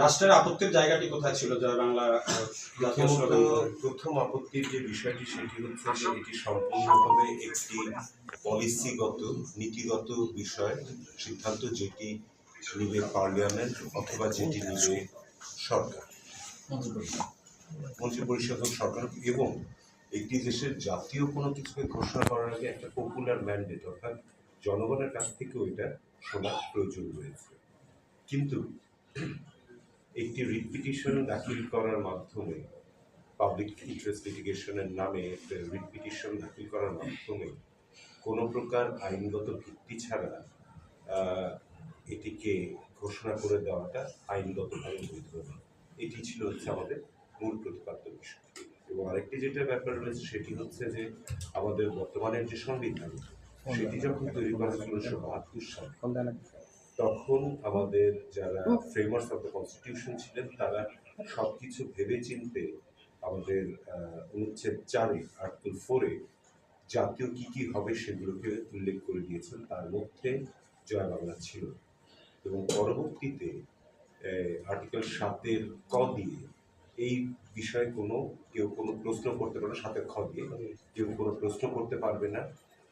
রাষ্ট্রের আপত্তির জায়গাটি কোথায় ছিল জয় বাংলা জাতীয় স্লোগান প্রথম আপত্তির যে বিষয়টি সেটি হচ্ছে এটি সম্পূর্ণভাবে একটি পলিসিগত নীতিগত বিষয় সিদ্ধান্ত যেটি নিবে পার্লামেন্ট অথবা যেটি নিবে সরকার। মন্ত্রী পরিষদ সরকার এবং একটি দেশের জাতীয় কোনো কিছুকে ঘোষণা করার আগে একটা পপুলার ম্যান্ডেট অর্থাৎ জনগণের কাছ থেকেও এটা শোনার প্রয়োজন রয়েছে। কিন্তু একটি রিপিটিশন দাখিল করার মাধ্যমে পাবলিক ইন্টারেস্ট লিটিগেশনের নামে রিপিটিশন দাখিল করার মাধ্যমে কোনো প্রকার আইনগত ভিত্তি ছাড়া এটিকে ঘোষণা করে দেওয়াটা আইনগতভাবে বৈধ এটি ছিল হচ্ছে আমাদের মূল প্রতিপাদ্য বিষয়। এবং আরেকটি যেটা ব্যাপার রয়েছে সেটি হচ্ছে যে আমাদের বর্তমানের যে সংবিধান সেটি যখন তৈরি করা ছিল উনিশশো বাহাত্তর সালে তখন আমাদের যারা ফ্রেমার্স অফ দ্য কনস্টিটিউশন ছিলেন তারা সব কিছু ভেবে চিনতে আমাদের অনুচ্ছেদ চারে আর্টিকেল ফোরে জাতীয় কি কি হবে সেগুলোকে উল্লেখ করে দিয়েছেন। তার মধ্যে জয় বাংলা ছিল এবং পরবর্তীতে আর্টিকেল সাতের ক দিয়ে এই বিষয়ে কোনো কেউ কোনো প্রশ্ন করতে পারে না, সাতের খ দিয়ে কেউ কোনো প্রশ্ন করতে পারবে না।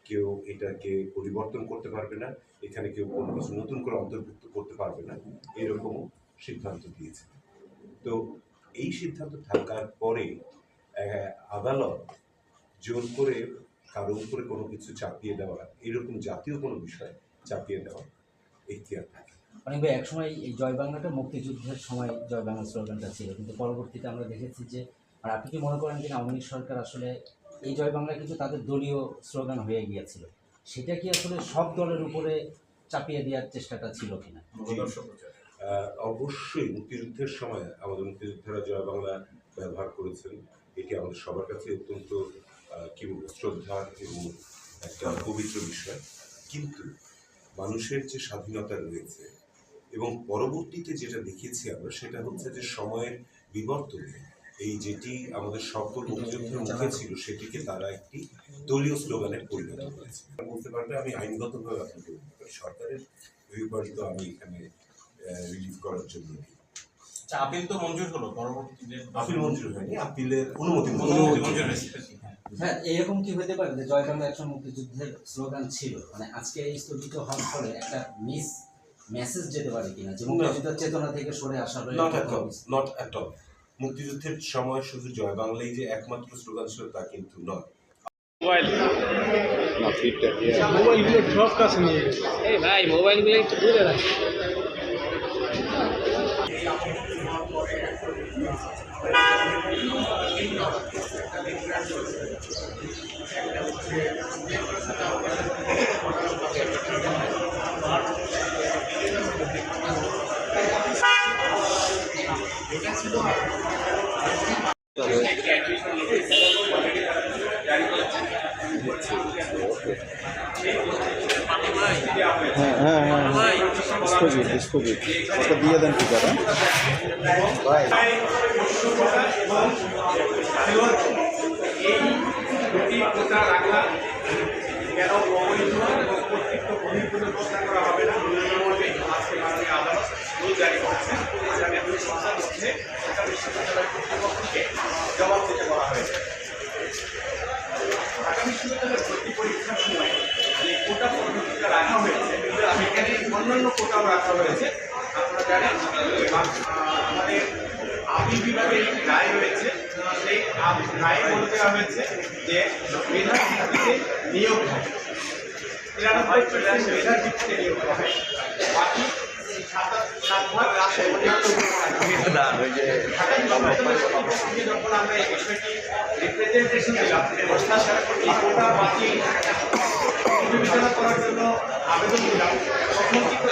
কেউ এটাকে পরিবর্তন করতে পারবে না, এখানে কেউ কোনো কিছু নতুন করে অন্তর্ভুক্ত করতে পারবে না, এরকমও সিদ্ধান্ত দিয়েছে। তো এই সিদ্ধান্ত থাকার পরে আদালত জোর করে কারও উপরে কোনো কিছু চাপিয়ে দেওয়া, এরকম জাতীয় কোনো বিষয় চাপিয়ে দেওয়া এখতিয়ার থাকে অনেক ভাই, একসময় এই জয় বাংলাটা মুক্তিযুদ্ধের সময় জয় বাংলা স্লোগানটা ছিল, কিন্তু পরবর্তীতে আমরা দেখেছি যে, আর আপনি কি মনে করেন কিনা আওয়ামী সরকার আসলে এই জয় বাংলা কিন্তু তাদের দলীয় স্লোগান হয়ে গিয়েছিল। সেটা কি আসলে সব দলের উপরে চাপিয়ে দেওয়ার চেষ্টাটা ছিল কিনা? অবশ্যই মুক্তিযুদ্ধের সময় আমাদের মুক্তিযোদ্ধারা জয় বাংলা ব্যবহার করেছেন। এটি আমাদের সবার কাছে অত্যন্ত কি বলব শ্রদ্ধা এবং একটা পবিত্র বিষয়। কিন্তু মানুষের যে স্বাধীনতা রয়েছে এবং পরবর্তীতে যেটা দেখেছি আমরা, সেটা হচ্ছে যে সময়ের বিবর্তনে এই যেটি আমাদের সকল মুক্তিযুদ্ধের মুখে ছিল সেটিকে তারা একটি দলীয় স্লোগানে পরিণত করেছে। বলতে পারবে আমি আইনগতভাবে আপনাকে সরকারের ভিউপয়েন্ট তো আমি এখানে রিলিভ করার জন্য নেই। আচ্ছা আপিল তো মঞ্জুর হলো পরবর্তীতে আপিল মঞ্জুর হয়নি আপিলের অনুমতি অনুমতি মঞ্জুর হয়েছে হ্যাঁ এরকম কি হতে পারে যে জয় বাংলা একসময় মুক্তিযুদ্ধের স্লোগান ছিল? মানে আজকে এই স্থগিত হওয়ার ফলে একটা মিস মেসেজ যেতে পারে কিনা? যে মুক্তিযুদ্ধের চেতনা থেকে সরে আসা not at all not at all মুক্তিযুদ্ধের সময় শুধু জয় বাংলাই যে একমাত্র স্লোগান ছিল তা কিন্তু নয়। মোবাইলগুলো সব কাছে নিয়ে এই ভাই মোবাইলগুলো একটু দূরে রাখ। হ্যাঁ হ্যাঁ হ্যাঁ দিয়ে দেন ভাই দুটি প্রচার রাখা কেন বহির্ভূত করা হবে না আজকে আদালত জারি আগামী দুই সপ্তাহের মধ্যে জবাব দিতে বলা হয়েছে ঢাকা বিশ্ববিদ্যালয়ের ভর্তি পরীক্ষার সময় যে কোটা পদ্ধতিটা রাখা হয়েছে সেখানে অন্যান্য কোটাও রাখা হয়েছে আপনারা জানেন আমাদের আপিল বিভাগের রায় রয়েছে সেই রায়ে বলে দেওয়া হয়েছে যে মেধার ভিত্তিতে নিয়োগ হয় তিরানব্বই মেধার ভিত্তিতে নিয়োগ হয় বাকি করার জন্য আবেদন দিলাম তখন কিন্তু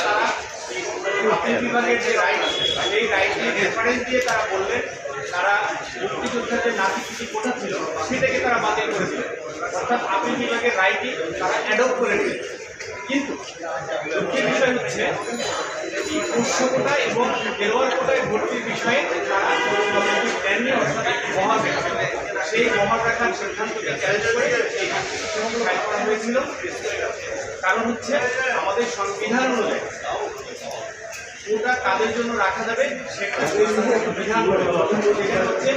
বিভাগের যে আছে সেই রায়কে রেফারেন্স দিয়ে তারা বললেন তারা মুক্তিযোদ্ধার যে নাতি কিছু কোটা ছিল সেটাকে তারা বাতিল করেছিল অর্থাৎ আপিল বিভাগের তারা অ্যাডপ্ট করে নিলেন কিন্তু বিষয় হচ্ছে উৎস এবং খেলোয়াড় কোটায় ভর্তির বিষয়ে তারা পদক্ষেপ দেননি, অর্থাৎ মহাবেশ সেই মহাবেখার সিদ্ধান্তকে চ্যালেঞ্জ করে করা হয়েছিল। কারণ হচ্ছে আমাদের সংবিধান অনুযায়ী কোটা কাদের জন্য রাখা যাবে সেটা বিধান হচ্ছে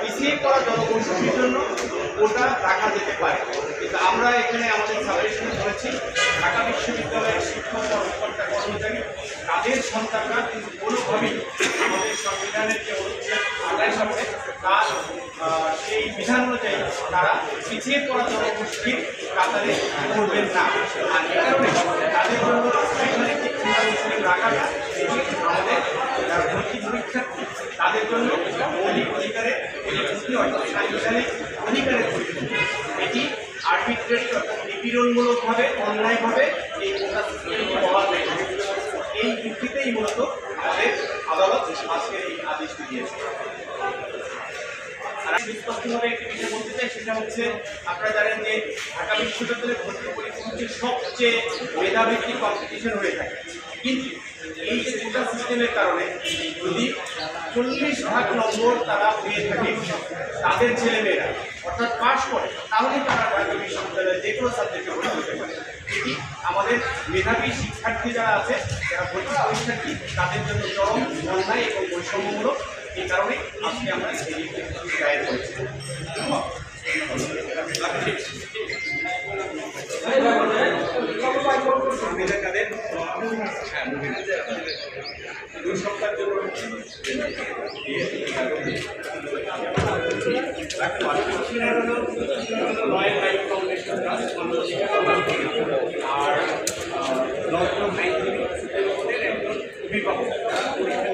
পিছিয়ে পড়া জনগোষ্ঠীর জন্য ওটা রাখা যেতে পারে কিন্তু আমরা এখানে আমাদের সাজেশন করেছি, ঢাকা বিশ্ববিদ্যালয়ের শিক্ষক কর্মকর্তা কর্মচারী, তাদের সন্তানরা কিন্তু কোনোভাবেই আমাদের সংবিধানের যে অনুচ্ছেদ আঠাশ আছে তার সেই বিধান অনুযায়ী তারা পিছিয়ে পড়া জনগোষ্ঠীর কাতারে করবেন না। আর এ কারণে তাদের জন্য এখানে রাখাটা আমাদের ভর্তি পরীক্ষার্থী, তাদের জন্য মৌলিক অধিকারের এটি আর্বিট্রারি অর্থাৎ নিপীড়নমূলকভাবে অন্যায়ভাবে এই। এই ভিত্তিতেই মূলত আমাদের আদালত আজকের এই আদেশটি দিয়েছে আর আমি স্পষ্টভাবে একটি বিষয় বলতে চাই সেটা হচ্ছে আপনারা জানেন যে ঢাকা বিশ্ববিদ্যালয়ের ভর্তি পরীক্ষা হচ্ছে সবচেয়ে মেধাভিত্তিক কম্পিটিশন হয়ে থাকে কিন্তু এই যে কোটা সিস্টেমের কারণে যদি চল্লিশ ভাগ নম্বর তারা পেয়ে থাকে তাদের ছেলেমেয়েরা অর্থাৎ পাশ করে তাহলে তারা ঢাকা বিশ্ববিদ্যালয়ে যে কোনো সাবজেক্টে ভর্তি হতে পারে। এটি আমাদের মেধাবী শিক্ষার্থী যারা আছে যারা ভর্তি পরীক্ষার্থী তাদের জন্য চরম অন্যায় এবং বৈষম্যমূলক। এই কারণে আজকে আমরা এই দায়ের করেছি। সংবিধানের দুই সপ্তাহের জন্য রয়্যাল লাইফ ফাউন্ডেশন আর একজন অভিভাবক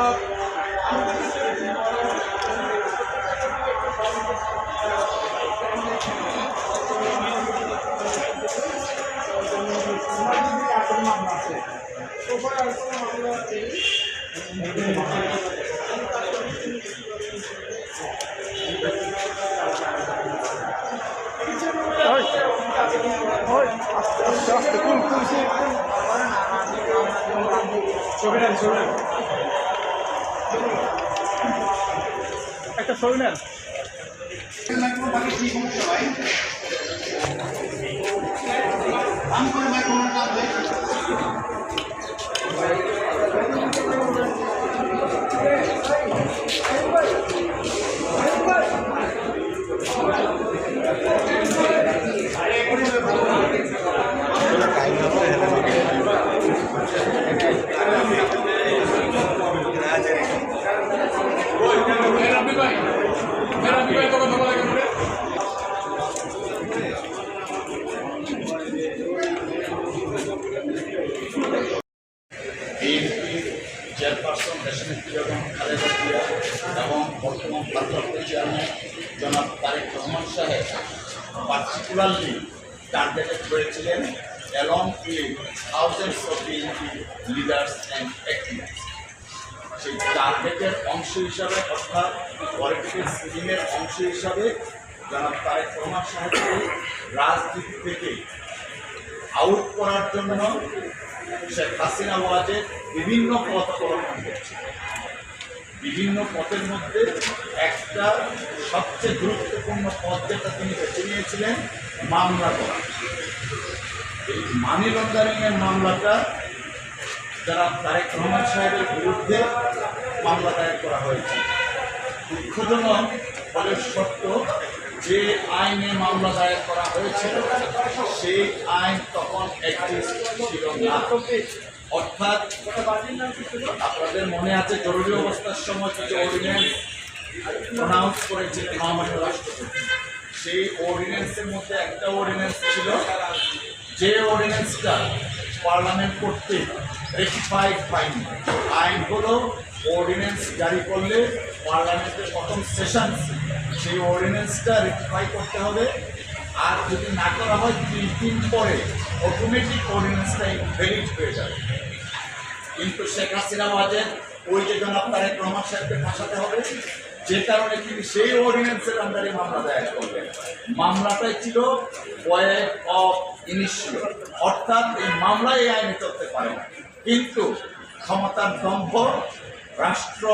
নেই আস্তে আস্তে কুল কুল সে ছবি নেন একটা ছবি হিসাবে জনাব তারেক রহমান সাহেবকে রাজনীতি থেকে আউট করার জন্য শেখ হাসিনা ওয়াজের বিভিন্ন পথ অবলম্বন করছে। বিভিন্ন পথের মধ্যে একটা সবচেয়ে গুরুত্বপূর্ণ পথ যেটা তিনি বেছে নিয়েছিলেন, মামলা করা। এই মানি লন্ডারিংয়ের মামলাটা যারা তারেক রহমান সাহেবের বিরুদ্ধে মামলা দায়ের করা হয়েছে। দুঃখজনক ফলে সত্য যে আইনে মামলা দায়ের করা হয়েছিল সেই আইন তখন ছিল না। অর্থাৎ আপনাদের মনে আছে জরুরি অবস্থার সময় কিছু অর্ডিন্যান্স প্রনাউন্স করেছিলেন মহামান্য রাষ্ট্রপতি। সেই অর্ডিন্যান্সের মধ্যে একটা অর্ডিন্যান্স ছিল। যে অর্ডিন্যান্সটা পার্লামেন্ট করতে রেটিফাইড পাইনি আইন হলো অর্ডিন্যান্স জারি করলে পার্লামেন্টের প্রথম সেশন সেই অর্ডিন্যান্সটা রেটিফাই করতে হবে। আর যদি না করা হয়, তিন দিন পরে অটোমেটিক অর্ডিন্যান্সটা ভ্যালিড হয়ে যাবে। কিন্তু শেখ হাসিনা ওই যে জনাব তারেক রহমান সাহেবকে ফাঁসাতে হবে। যে কারণে তিনি সেই অর্ডিন্যান্সের আন্ডারে মামলা দায়ের করলেন। মামলাটাই ছিল অফ অর্থাৎ এই মামলা এই আইনে চলতে পারে না কিন্তু ক্ষমতার দম্ভ, রাষ্ট্র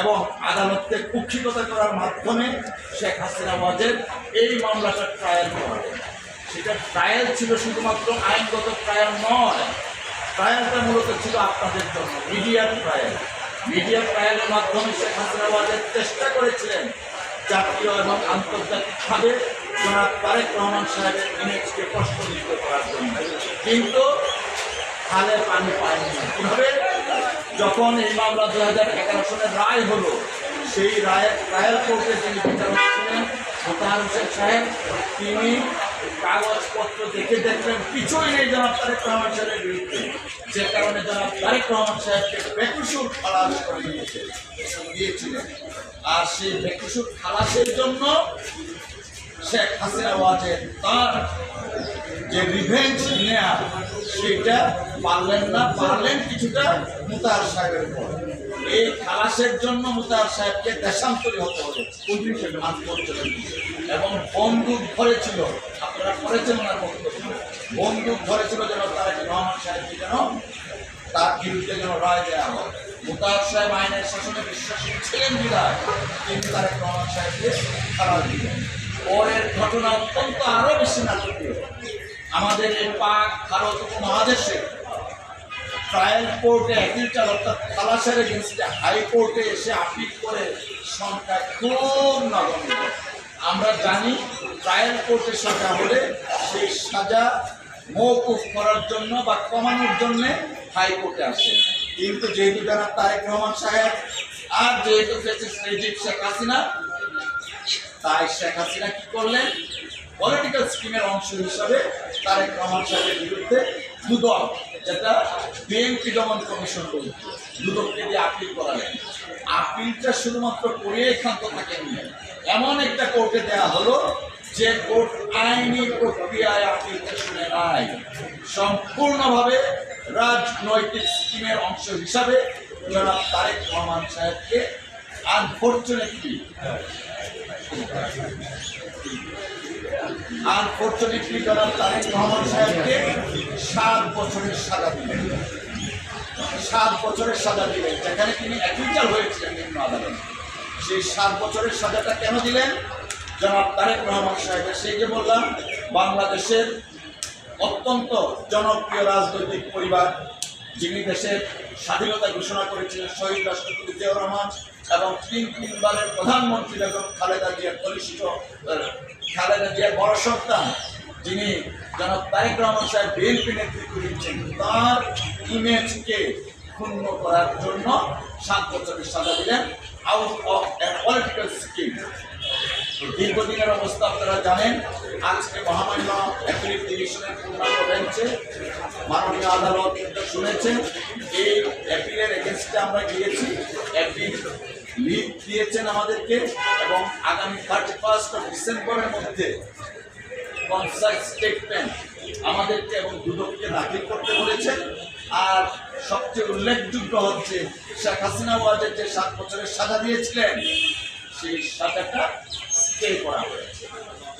এবং আদালতকে কুক্ষিগতা করার মাধ্যমে শেখ হাসিনা ওয়াজেদ এই মামলাটা ট্রায়াল করেন। সেটা ট্রায়াল ছিল শুধুমাত্র আইনগত ট্রায়াল নয়। ট্রায়ালটা মূলত ছিল আপনাদের জন্য। মিডিয়ার ট্রায়াল মিডিয়া ট্রায়ালের মাধ্যমে শেখ হাসিনা ওয়াজেদ চেষ্টা করেছিলেন জাতীয় এবং আন্তর্জাতিকভাবে জনাব তারেক রহমান সাহেবের ইমেজকে প্রশ্নবিদ্ধ করার জন্য। কিন্তু খালে পানি পায়নি। কীভাবে? যখন এই মামলা দু হাজার এগারো সালের রায় হলো, সেই রায়ের ট্রায়াল কোর্টে যিনি বিচারক ছিলেন, মোতাহার হোসেন সাহেব, তিনি কাগজপত্র দেখে দেখলেন, কিছুই নেই জনাব তারেক রহমান সাহেবের বিরুদ্ধে। যে কারণে জনাব তারেক রহমান সাহেবকে বেকুসুর খালাস করে দিয়েছিলেন। আর সেই বেকুসুর খালাসের জন্য শেখ হাসিনা তার যে রিভেঞ্জ নেয়া, সেটা পারলেন না, পারলেন কিছুটা মুতাহার সাহেবের উপর। এই খালাসের জন্য মুতাহার সাহেবকে দেশান্তরী হতে আনফর্চুনেটলি এবং বন্দুক ধরেছিল, আপনারা করেছেন বক্তব্য। বন্দুক ধরেছিল যেন তারা রহমান সাহেবকে যেন তার বিরুদ্ধে যেন রায় দেওয়া হয়। মুতাহার সাহেব আইনের শাসনে বিশ্বাসী ছিলেন বিধায় কিন্তু তারেক রহমান সাহেবকে খারাপ দিলেন। পরের ঘটনা অত্যন্ত আরও বেশি নাটকীয়। আমাদের এই পাক ভারত উপমহাদেশে ট্রায়াল কোর্টে অ্যাপিলটা অর্থাৎ খালাসের এগেনস্টে হাইকোর্টে এসে আপিল করে সংখ্যা খুব নগণ্য। আমরা জানি ট্রায়াল কোর্টে সাজা হলে সেই সাজা মৌকুফ করার জন্য বা কমানোর জন্য হাইকোর্টে আসে। কিন্তু যেহেতু যারা তারেক রহমান সাহেব আর যেহেতু রেজিব শেখ হাসিনা, তাই শেখ হাসিনা কি করলেন? পলিটিক্যাল স্কিমের অংশ হিসাবে তারেক রহমান সাহেবের বিরুদ্ধে দুদক যেটা বিএনপি দমন কমিশন বলি দুদককে দিয়ে আপিল করালেন আপিলটা শুধুমাত্র করিয়ে ক্ষান্ত থাকেননি এমন একটা কোর্টে দেয়া হলো যে কোর্ট আইনি প্রক্রিয়ায় আপিলটা শুনে নাই সম্পূর্ণভাবে রাজনৈতিক স্কিমের অংশ হিসাবে জনাব তারেক রহমান সাহেবকে আনফর্চুনেটলি আনফর্চুনেটলি জনাব তারেক রহমান সাহেবকে সাত বছরের সাজা দিলেন। সাত বছরের সাজা দিলেন। যেখানে তিনি অ্যাকুইটাল হয়েছিলেন নিম্ন আদালতে। সেই সাত বছরের সাজাটা কেন দিলেন? জনাব তারেক রহমান সাহেবের সেই যে বললাম, বাংলাদেশের অত্যন্ত জনপ্রিয় রাজনৈতিক পরিবার যিনি দেশের স্বাধীনতা ঘোষণা করেছিলেন শহীদ রাষ্ট্রপতি জিয়াউর রহমান এবং তিন তিনবারের প্রধানমন্ত্রী বেগম খালেদা জিয়ার আহ, খালেদা জিয়ার বড় সন্তান যিনি জনাব তারেক রহমান সাহেব বিএনপি নেতৃত্ব দিচ্ছেন তার ইমেজকে ক্ষুণ্ণ করার জন্য সাত বছরের সাজা দিলেন out of a political scheme দীর্ঘদিনের অবস্থা আপনারা জানেন, আজকে মহামান্য অ্যাপিলিট ডিভিশনের পূর্ণাঙ্গ বেঞ্চে মাননীয় আদালত শুনেছেন, এই অ্যাপিলের এগেনস্টে আমরা গিয়েছি। অ্যাপিল লিভ দিয়েছেন আমাদেরকে এবং আগামী থার্টি ফার্স্ট অফ ডিসেম্বরের মধ্যে কনসার্ট স্টেটমেন্ট আমাদেরকে এবং দুদককে দাখিল করতে বলেছেন। আর সবচেয়ে উল্লেখযোগ্য হচ্ছে, শেখ হাসিনা ওয়াজের যে সাত বছরের সাজা দিয়েছিলেন, সেই সাজাটা স্টে করা হয়েছে।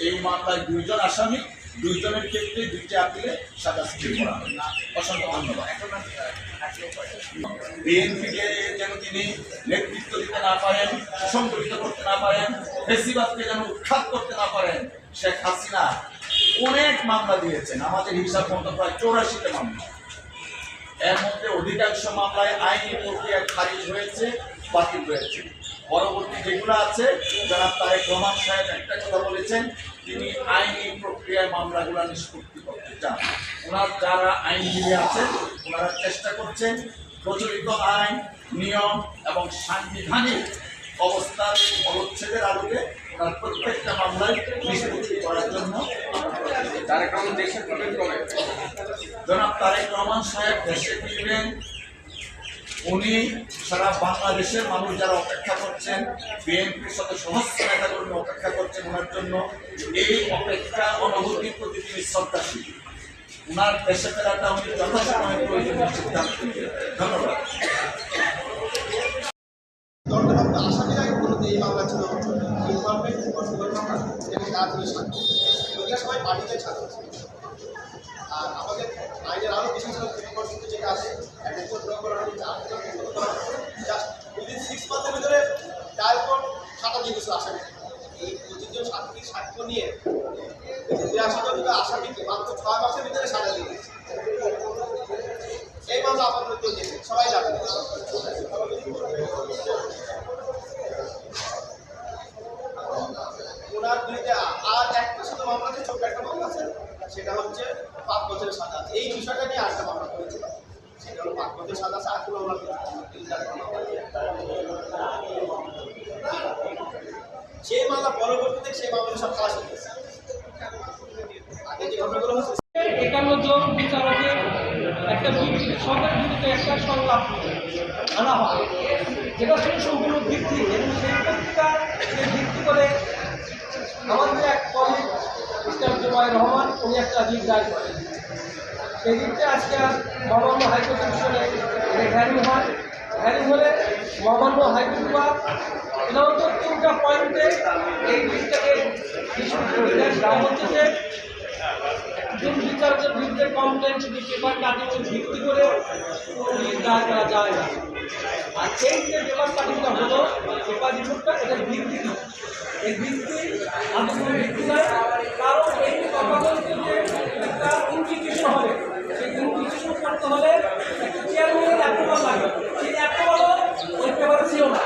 এই মামলায় দুইজন আসামি, দুইজনের ক্ষেত্রে দুইটি আপিলে সাজা স্থির করা হয় অসংখ্য ধন্যবাদ। বিএনপিকে যেন তিনি নেতৃত্ব দিতে না পারেন, সুসংগঠিত করতে না পারেন, ফেসিবাদকে যেন উৎখাত করতে না পারেন, শেখ হাসিনা অনেক মামলা দিয়েছেন। আমাদের হিসাব মতো প্রায় চৌরাশিতে মামলা। এর মধ্যে অধিকাংশ মামলায় আইনি প্রক্রিয়া খারিজ হয়েছে, বাতিল হয়েছে। পরবর্তী যেগুলো আছে যারা তারেক রহমান সাহেব একটা কথা বলেছেন তিনি আইনি প্রক্রিয়ায় মামলাগুলো নিষ্পত্তি করতে চান। ওনার যারা আইনজীবী আছেন ওনারা চেষ্টা করছেন প্রচলিত আইন নিয়ম এবং সাংবিধানিক অবস্থার অনুচ্ছেদের আলোকে ওনার প্রত্যেকটা মামলায় নিষ্পত্তি করার জন্য জনাব তারেক রহমান সাহেব দেশে ফিরবেন। উনি সারা বাংলাদেশের মানুষ যারা অপেক্ষা করছেন, বিএনপির সাথে সমস্ত নেতাকর্মী অপেক্ষা করছেন ওনার জন্য এই অপেক্ষা অনুভূতির প্রতি তিনি শ্রদ্ধাশীল। উনার দেশে ফেরাটা উনি যথাসময়ে প্রয়োজনীয় সিদ্ধান্ত। ধন্যবাদ। ছিল ছিল। আর আমাদের আইনের আরও বিশেষ পর্যন্ত যেটা আছে উইদিন ভিতরে ট্রায়াল কোর্ট সাতা দিয়ে দিয়েছিল আসামি এই পঁচিশ জন সাক্ষীর সাক্ষ্য নিয়ে বিরাশি জন আসামিকে মাত্র ছয় মাসের ভিতরে সাজা দিয়ে দিয়েছে এই সবাই জানে। ওনার দুইটা, আর একটা শুধু আছে, ছোট্ট একটা মামলা সেটা হচ্ছে পাঁচ বছরের সাজা এই বিষয়টা নিয়ে আরেকটা মামলা করেছিল সেটা হলো পাঁচ বছরের সাজা আছে আর কোনো মামলা তিনটা মামলা পরবর্তীতে সেই মামলা সব খালাস হয়ে গেছে। আগে যে ঘটনাগুলো একটা সরকার বিরুদ্ধে একটা সংলাপ আনা হয়। যেটা ছিল সম্পূর্ণ ভিত্তি। এবং সেই পত্রিকা যে ভিত্তি করে আমাদের এক কলিগ মিস্টার জুবাই রহমান, উনি একটা রিট দায়ের করেন। সেই রিটটা আজকে মহামান্য হাইকোর্ট ডিভিশনে হ্যারিং হয়। হ্যারিং হলে মহামান্য হাইকোর্ট প্রধানত তিনটা পয়েন্টে এই হচ্ছে যে একজন বিচারকের বিরুদ্ধে কমপ্লেন শুধু পেপার কাটিংয়ের ভিত্তি করে রিট দায়ের করা যায় না। আর এই যে পেপার কাটিংটা হলো পেপার রিপোর্টটা এটার ভিত্তি? এই ভিত্তি আমি কোনো ভিত্তি নাই কারণ এই বলতে যে একটা ইনস্টিটিউশন হবে, সেই ইনস্টিটিউশন করতে হলে একটা চেয়ারম্যানের অ্যাপ্রুভাল লাগে। পেপারে ছিল না।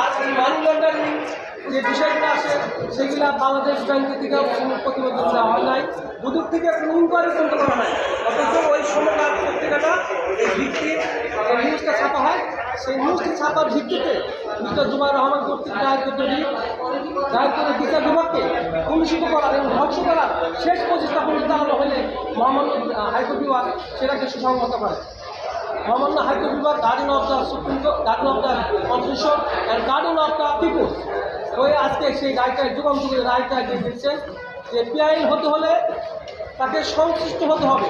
আর মানি লন্ডারিং যে বিষয়গুলো আসে সেগুলো বাংলাদেশ ব্যাংকের থেকে প্রতিবেদন দেওয়া হয় নাই। দুদক থেকে ইনকোয়ারি করতে করা হয় অথচ ওই সময়কার পত্রিকাটা, এই ভিত্তি নিউজটা ছাপা হয়। সেই নিউজটি ছাপার ভিত্তিতে মিস্টার জুবাই রহমান কর্তৃক দায়ের করতে দায়ের করে বিচার বিভাগকে কলুষিত করার এবং ধ্বংস করার শেষ প্রচেষ্টা পরিচালনা হলে মহামান্য হাইকোর্ট বিভাগ সেটাকে সুসংহত করে। মহামান্য হাইকোর্ট বিভাগ guardian of the supreme court guardian of the constitution and guardian of the people ওই আজকে সেই রায়টা যুগান্ত করে রায়টা দিয়ে দিচ্ছেন যে পিআইএল হতে হলে তাকে সংশ্লিষ্ট হতে হবে।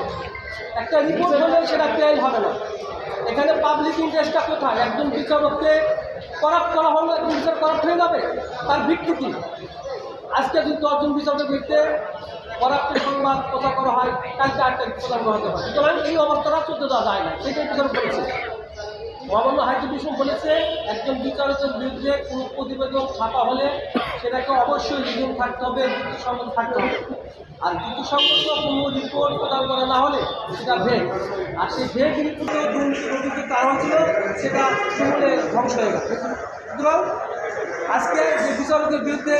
একটা রিপোর্ট হলে সেটা পিআইএল হবে না। এখানে পাবলিক ইন্টারেস্টটা কোথায়? একজন বিচারককে করাপ্ট করা হলে বিচার করাপ্ট হয়ে যাবে, তার ভিত্তি কী? আজকে যদি দশজন বিচারকের বিরুদ্ধে করাপ্টের সংবাদ প্রচার করা হয় কালকে আটটা প্রচার করা হতে পারে সুতরাং এই অবস্থাটা চলতে দেওয়া যায় না, সেটাই বিচারক বলেছে। মহামান্য হাইকমিশন বলেছে, একজন বিচারকের বিরুদ্ধে কোনো প্রতিবেদন ছাপা হলে সেটাকে অবশ্যই রিজন থাকতে হবে যুক্তিসঙ্গত থাকতে হবে। আর যুক্তিসঙ্গত কোনো রিপোর্ট প্রদান করা না হলে সেটা ভেগ। আর সেই ভেগ রিপোর্টে দুর্নীতি কারণ ছিল, সেটা সমূলে ধ্বংস হয়ে গেছে সুতরাং আজকে যে বিচারকের বিরুদ্ধে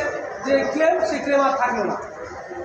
যে ক্লেম সেই ক্লেম আর থাকল না আমি সারা রহমান আজকে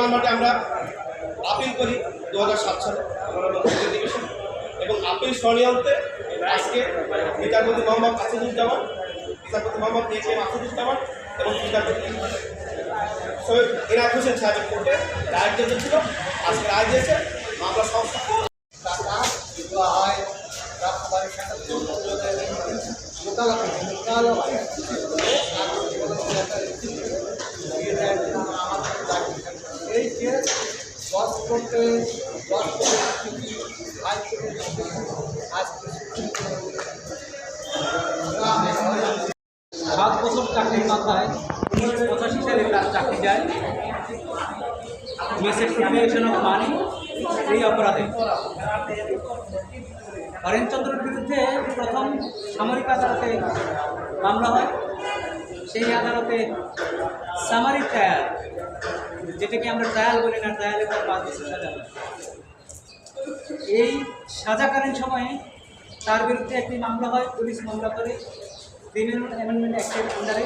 মামলাটি আমরা আপিল করি দু হাজার সাত সালে। ডিভিশন এবং আপিল স্বনিয়ন্ত্রে আজকে বিচারপতি মোহাম্মদ আসিদুজ্জামান, বিচারপতি মোহাম্মদ এ কে মাসুদুজ্জামান এবং বিচারপতি সৈয়দ ইনায়ত হোসেন সাহেবের কোর্টে রায় ছিল। আজকে রায় দিয়েছে মামলা সংস্থা হয় রাজবাড়ির সাথে মোকালাম মোকালাম এই যে আজকে সাত বছর চাকরির মাথায় উনিশশো পঁচাশি সালে তার চাকরি যায়। মিসএক্সপ্রিমিনেশন অফ মানি এই অপরাধে। হরেনচন্দ্রের বিরুদ্ধে প্রথম সামরিক আদালতে মামলা হয়। সেই আদালতে সামারি ট্রায়াল যেটাকে আমরা ট্রায়াল বলি না ট্রায়ালে তার পাঁচ বছর সাজা এই সাজাকালীন সময়ে তার বিরুদ্ধে একটি মামলা হয়, পুলিশ মামলা করে ক্রিমিনাল অ্যামেন্ডমেন্ট অ্যাক্টের আন্ডারে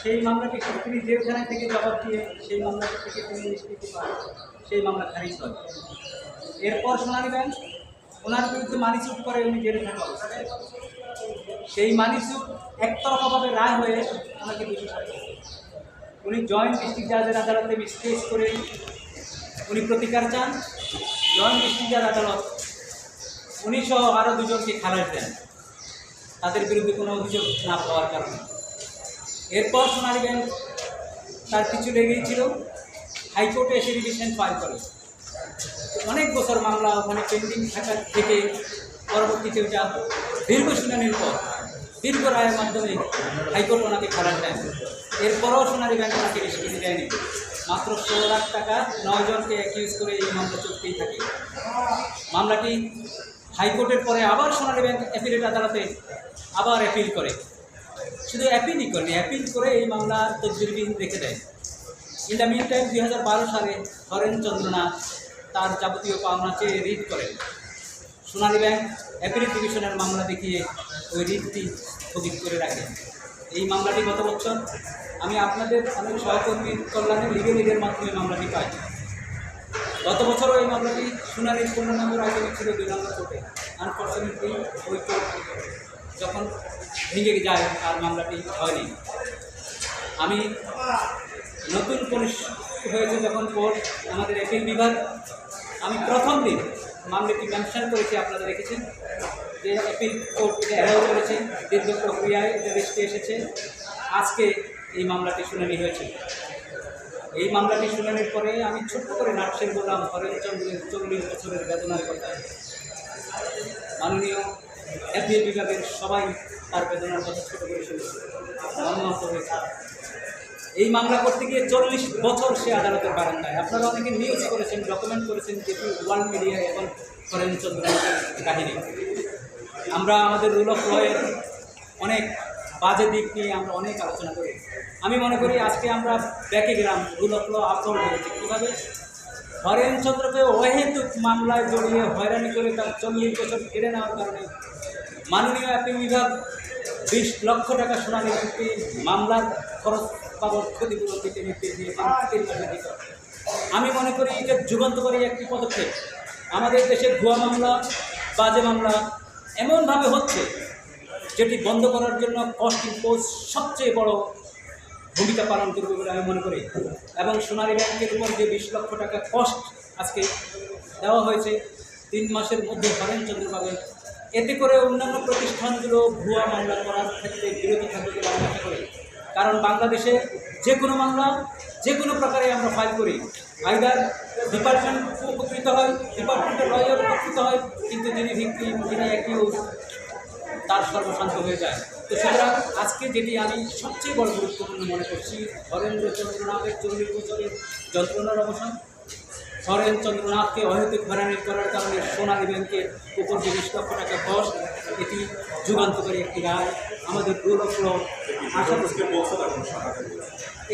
সেই মামলাটি তিনি জেলখানায় থেকে জবাব দিয়ে সেই মামলা থেকে তিনি নিষ্কৃতি পান। সেই মামলা খারিজ হয়। এরপর সোনালী ব্যাংক ওনার বিরুদ্ধে মানি চুপ করে উনি জেলে থাকা সেই মানি চুপ একতরফাভাবে রায় হয়ে ওনাকে সাব্যস্ত করে। উনি জয়েন্ট ডিস্ট্রিক্ট জাজের আদালতে মিসকেস করে উনি প্রতিকার চান। জয়েন্ট ডিস্ট্রিক্ট জাজ আদালত উনি সহ আরও দুজনকে খালাস দেন। তাদের বিরুদ্ধে কোনো অভিযোগ না পাওয়ার কারণে। এরপর সোনালী ব্যাংক তার কিছু লেগেই ছিল। হাইকোর্টে এসে রিভিশন ফাইল করে। অনেক বছর মামলা ওখানে পেন্ডিং থাকার থেকে পরবর্তীতে ওটা দীর্ঘ শুনানির পর দীর্ঘ রায়ের মাধ্যমে হাইকোর্ট ওনাকে খালাস দেন এরপরও সোনারি ব্যাংক ওনাকে স্বীকৃতি দেয়নি। মাত্র ষোলো লাখ টাকা নয় জনকে অ্যাকিউজ করে এই মামলা চলতেই থাকে। মামলাটি হাইকোর্টের পরে আবার সোনালী ব্যাংক অ্যাপিলেট আদালতে আবার অ্যাপিল করে। শুধু অ্যাপিলই করেনি, অ্যাপিল করে এই মামলা তদবিরবিহীন রেখে দেয়। ইন দ্য মিন টাইম দুই হাজার বারো সালে হরেন চন্দ্রনাথ তার যাবতীয় পাওনা চেয়ে রিট করেন। সোনালী ব্যাংক অ্যাপিলেট মামলা দেখিয়ে ওই রিটটি স্থগিত করে রাখে। এই মামলাটি গত বছর আমি আপনাদের অনেক সহকর্মীর কল্যাণে লিগেল এডের মাধ্যমে মামলাটি পাই। গত বছরও এই মামলাটি শুনানির পনেরো নম্বর ছিল দুই নম্বর কোর্টে। আনফর্চুনেটলি ওই কোর্ট যখন ভেঙে যায় আর মামলাটি হয়নি। আমি নতুন পুলিশ হয়েছে যখন কোর্ট, আমাদের এপিল বিভাগ। আমি প্রথম দিন মামলাটি মেনশন করেছি, আপনারা দেখেছেন যে অ্যাপিল কোর্ট অ্যালাউ করেছে দীর্ঘ প্রক্রিয়ায় এটা রেস্টে এসেছে। আজকে এই মামলাটি শুনানি হয়েছে। এই মামলাটি শুনানির পরে আমি ছোট্ট করে নাটসের বললাম হরেনচন্দ্রের চল্লিশ বছরের বেদনার কথা। মাননীয় এফবিএ বিভাগের সবাই তার বেদনার কথা ছোট করে শুনেছে। মর্মাহত হয়েছে এই মামলা করতে গিয়ে চল্লিশ বছর সে আদালতের বারান্দায় আপনারা অনেকে নিউজ করেছেন ডকুমেন্ট করেছেন যেটি ওয়ার্ল্ড মিডিয়ায় এখন হরেনচন্দ্রের কাহিনী। আমরা আমাদের রুল অফ লয়ের অনেক বাজে দিক নিয়ে আমরা অনেক আলোচনা করি। আমি মনে করি আজকে আমরা ব্যাকে গেলাম রুল অফ ল আপলোড করেছি কীভাবে? হরেনচন্দ্রকে অহেতুক মামলায় জড়িয়ে হয়রানি করে তার চল্লিশ বছর কেড়ে নেওয়ার কারণে মাননীয় অ্যাপিল বিভাগ বিশ লক্ষ টাকা শুনানি মামলার খরচ তিন মাসের আমি মনে করি এটা যুগান্তকারী একটি পদক্ষেপ। আমাদের দেশে ভুয়া মামলা, বাজে মামলা এমনভাবে হচ্ছে, যেটি বন্ধ করার জন্য কস্ট ইম্পোজ সবচেয়ে বড় ভূমিকা পালন করবে বলে আমি মনে করি। এবং সোনালী ব্যাংকের উপর যে বিশ লক্ষ টাকা কস্ট আজকে দেওয়া হয়েছে, তিন মাসের মধ্যে হরেনচন্দ্র পাবেন এতে করে অন্যান্য প্রতিষ্ঠানগুলো ভুয়া মামলা করার ক্ষেত্রে বিরত থাকবে বলে আমি আশা করি। কারণ বাংলাদেশে যে কোনো মামলা, যে কোনো প্রকারে আমরা ফাইল করি। আইদার ডিপার্টমেন্ট উপকৃত হয় ডিপার্টমেন্টের লয়ার উপকৃত হয়, কিন্তু যিনি ভিক্টিম যিনি অ্যাকিউজ তার সর্বশান্ত হয়ে যায়। তো সুতরাং আজকে যেটি আমি সবচেয়ে বড় গুরুত্বপূর্ণ মনে করছি হরেন্দ্র চন্দ্রনাথের চল্লিশ বছরের যন্ত্রণার অবসান। হরেন চন্দ্রনাথকে অহেতুক হয়রানি করার কারণে সোনালী ব্যাংকের উপর যে বিশ লক্ষ টাকা কষ্ট এটি যুগান্তকারী একটি রায়। আমাদের রুল অফ ল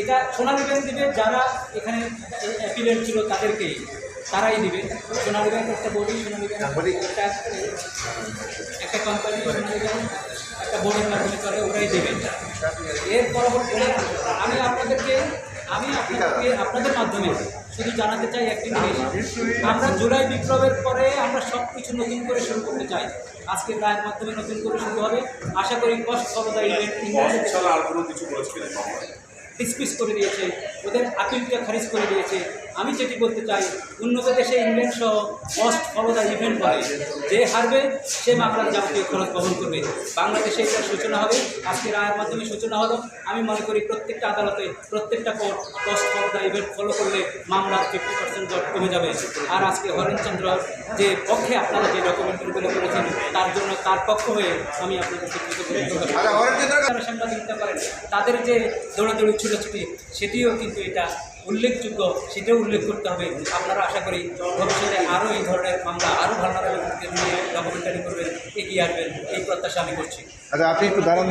এটা সোনালী ব্যাংক দিবে যারা এখানে অ্যাপিলেন্ট ছিল তাদেরকেই তারাই দিবে। সোনালী ব্যাংক একটা বডি সোনালী ব্যাংক একটা একটা কোম্পানি সোনালী ব্যাংক একটা বোর্ডের মাধ্যমে চলে ওরাই দেবেন এর পরবর্তীতে আমি আপনাদেরকে আমি আপনাদেরকে আপনাদের মাধ্যমে শুধু জানাতে চাই একটি জিনিস। আমরা জুলাই বিপ্লবের পরে আমরা সব কিছু নতুন করে শুরু করতে চাই। আজকে রায়ের মাধ্যমে নতুন করে শুরু হবে। আশা করি কষ্ট ক্ষমতা ইংল্যান্ড আর কোনো কিছু ডিসমিস করে দিয়েছে। ওদের আপিলটা খারিজ করে দিয়েছে। আমি যেটি বলতে চাই উন্নত দেশে ইংল্যান্ড সহ মস্ট ফলো দ্য ইভেন্ট করে যে হারবে সে মামলার জাতীয় খরচ বহন করবে। বাংলাদেশে এটার সূচনা হবে। আজকে রায়ের মাধ্যমে সূচনা হলো আমি মনে করি প্রত্যেকটা আদালতে প্রত্যেকটা court cost follow the event follow করলে মামলার ফিফটি পার্সেন্ট জট কমে যাবে। আর আজকে হরেনচন্দ্র যে পক্ষে আপনারা যে ডকুমেন্টারিগুলো করেছেন তার জন্য তার পক্ষ হয়ে আমি আপনাদের সাংবাদিকতা করেন তাদের যে দৌড়াদৌড়ি ছুটোছুটি সেটিও কিন্তু এটা উল্লেখযোগ্য, সেটাও উল্লেখ করতে হবে। আপনারা আশা করি ভবিষ্যতে আরও এই ধরনের মামলা, আরও ভালো নিয়ে ডকুমেন্টারি করবেন, এগিয়ে আসবেন, এই প্রত্যাশা আমি করছি। আচ্ছা আপনি একটু দাঁড়ান